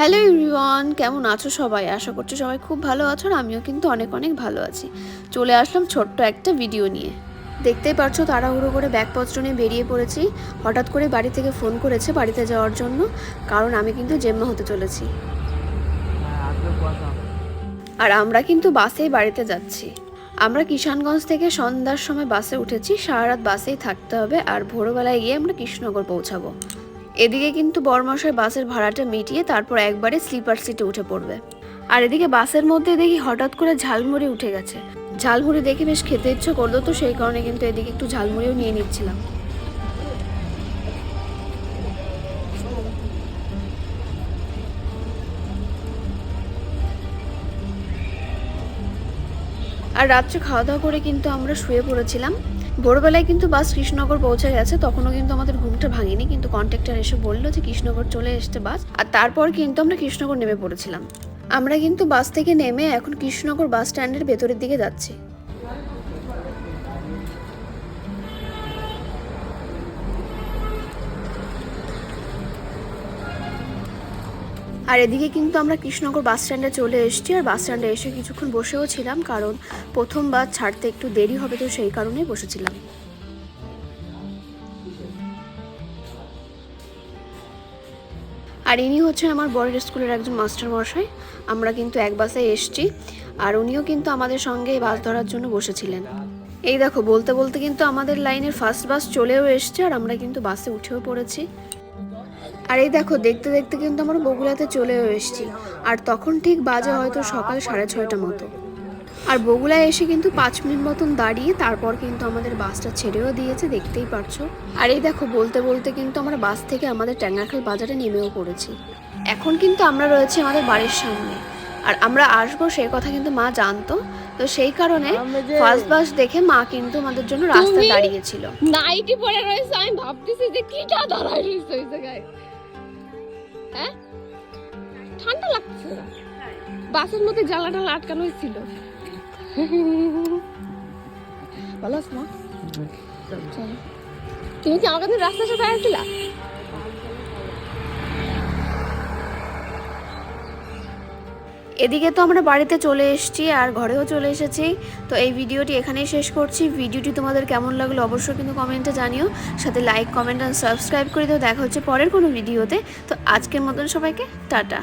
Hello everyone কেমন আছো সবাই? আশা করছি সবাই খুব ভালো আছো আর আমিও কিন্তু অনেক অনেক ভালো আছি। চলে আসলাম ছোট্ট একটা ভিডিও নিয়ে। দেখতেই পারছ তাড়াহুড়ো করে ব্যাগপত্র নিয়ে বেরিয়ে পড়েছি। হঠাৎ করে বাড়ি থেকে ফোন করেছে বাড়িতে যাওয়ার জন্য, কারণ আমি কিন্তু জেম্মা হতে চলেছি। আর আমরা কিন্তু বাসেই বাড়িতে যাচ্ছি। আমরা কিষানগঞ্জ থেকে সন্ধ্যার সময় বাসে উঠেছি। সারা রাত বাসেই থাকতে হবে আর ভোরবেলায় গিয়ে আমরা কৃষ্ণনগর পৌঁছাবো। এদিকে কিন্তু বরমশাই বাসের ভাড়াটা মিটিয়ে তারপর একবারে স্লিপার সিটে উঠে পড়বে। আর এদিকে বাসের মধ্যে দেখি হঠাৎ করে ঝালমুড়ি উঠে গেছে। ঝালমুড়ি দেখে বেশ খেতে ইচ্ছে করল তো, সেই কারণে কিন্তু এদিকে একটু ঝালমুড়িও নিয়ে নিচ্ছিলাম। আর রাত্রে খাওয়া দাওয়া করে কিন্তু আমরা শুয়ে পড়েছিলাম। ভোরবেলায় কিন্তু বাস কৃষ্ণনগর পৌঁছে গেছে, তখনও কিন্তু আমাদের ঘুমটা ভাঙেনি, কিন্তু কন্ট্রাক্টর এসে বলল যে কৃষ্ণনগর চলে এসছে বাস আর তারপর কিন্তু আমরা কৃষ্ণনগর নেমে পড়েছিলাম। আমরা কিন্তু বাস থেকে নেমে এখন কৃষ্ণনগর বাস স্ট্যান্ডের ভেতরের দিকে যাচ্ছি। আর এদিকে কিন্তু আমরা কৃষ্ণনগর বাস স্ট্যান্ডে চলে এসেছি, আর বাস স্ট্যান্ডে এসে কিছুক্ষণ বসেও ছিলাম, কারণ প্রথম বাস ছাড়তে একটু দেরি হবে তো সেই কারণেই বসেছিলাম। আর ইনি হচ্ছেন আমার বরের স্কুলের একজন মাস্টার মশাই আমরা কিন্তু এক বাসে এসছি, আর উনিও কিন্তু আমাদের সঙ্গে এই বাস ধরার জন্য বসেছিলেন। এই দেখো, বলতে বলতে কিন্তু আমাদের লাইনের ফার্স্ট বাস চলেও এসছে, আর আমরা কিন্তু বাসে উঠেও পড়েছি। আর এই দেখো দেখতে দেখতে কিন্তু আমরা বগুড়াতে চলেও এসেছি। আর তখন ঠিক বাজে হয়তো সকাল সাড়ে ছয়টা মতো। আর বগুড়ায় এসে কিন্তু পাঁচ মিনিট মতন দাঁড়িয়ে তারপর কিন্তু আমাদের বাসটা ছেড়েও দিয়েছে দেখতেই পারছ। আর এই দেখো বলতে বলতে কিন্তু আমরা বাস থেকে আমাদের ট্যাঙ্গাখাল বাজারে নেমেও পড়েছি। এখন কিন্তু আমরা রয়েছি আমাদের বাড়ির সামনে। আর আমরা আসব সেই কথা কিন্তু মা জানতো। তো সেই কারণে ফার্স্ট বাস দেখে মা কিন্তু আমাদের জন্য রাস্তায় দাঁড়িয়েছিল। নাইটি পরে রয়েছে আমি ভাবতেছি যে কিটা দাঁড়ায় রয়েছে ওই জায়গায়। হ্যাঁ? ঠান্ডা লাগছে। বাসের মধ্যে জ্বালা টালা আটকানো হয়েছিল। ভালো আছো মা? তুমি কি আমার কাছে রাস্তার সাথে আসছিলা এদিকে তো আমরা বাড়িতে চলে এসেছি আর ঘরেও চলে এসেছি। তো এই ভিডিওটি এখানেই শেষ করছি। ভিডিওটি তোমাদের কেমন লাগল অবশ্যই কিন্তু কমেন্টে জানিও। সাথে লাইক কমেন্ট আর সাবস্ক্রাইব করে দিও। দেখা হচ্ছে পরের কোনো ভিডিওতে। তো আজকের মতন সবাইকে টাটা।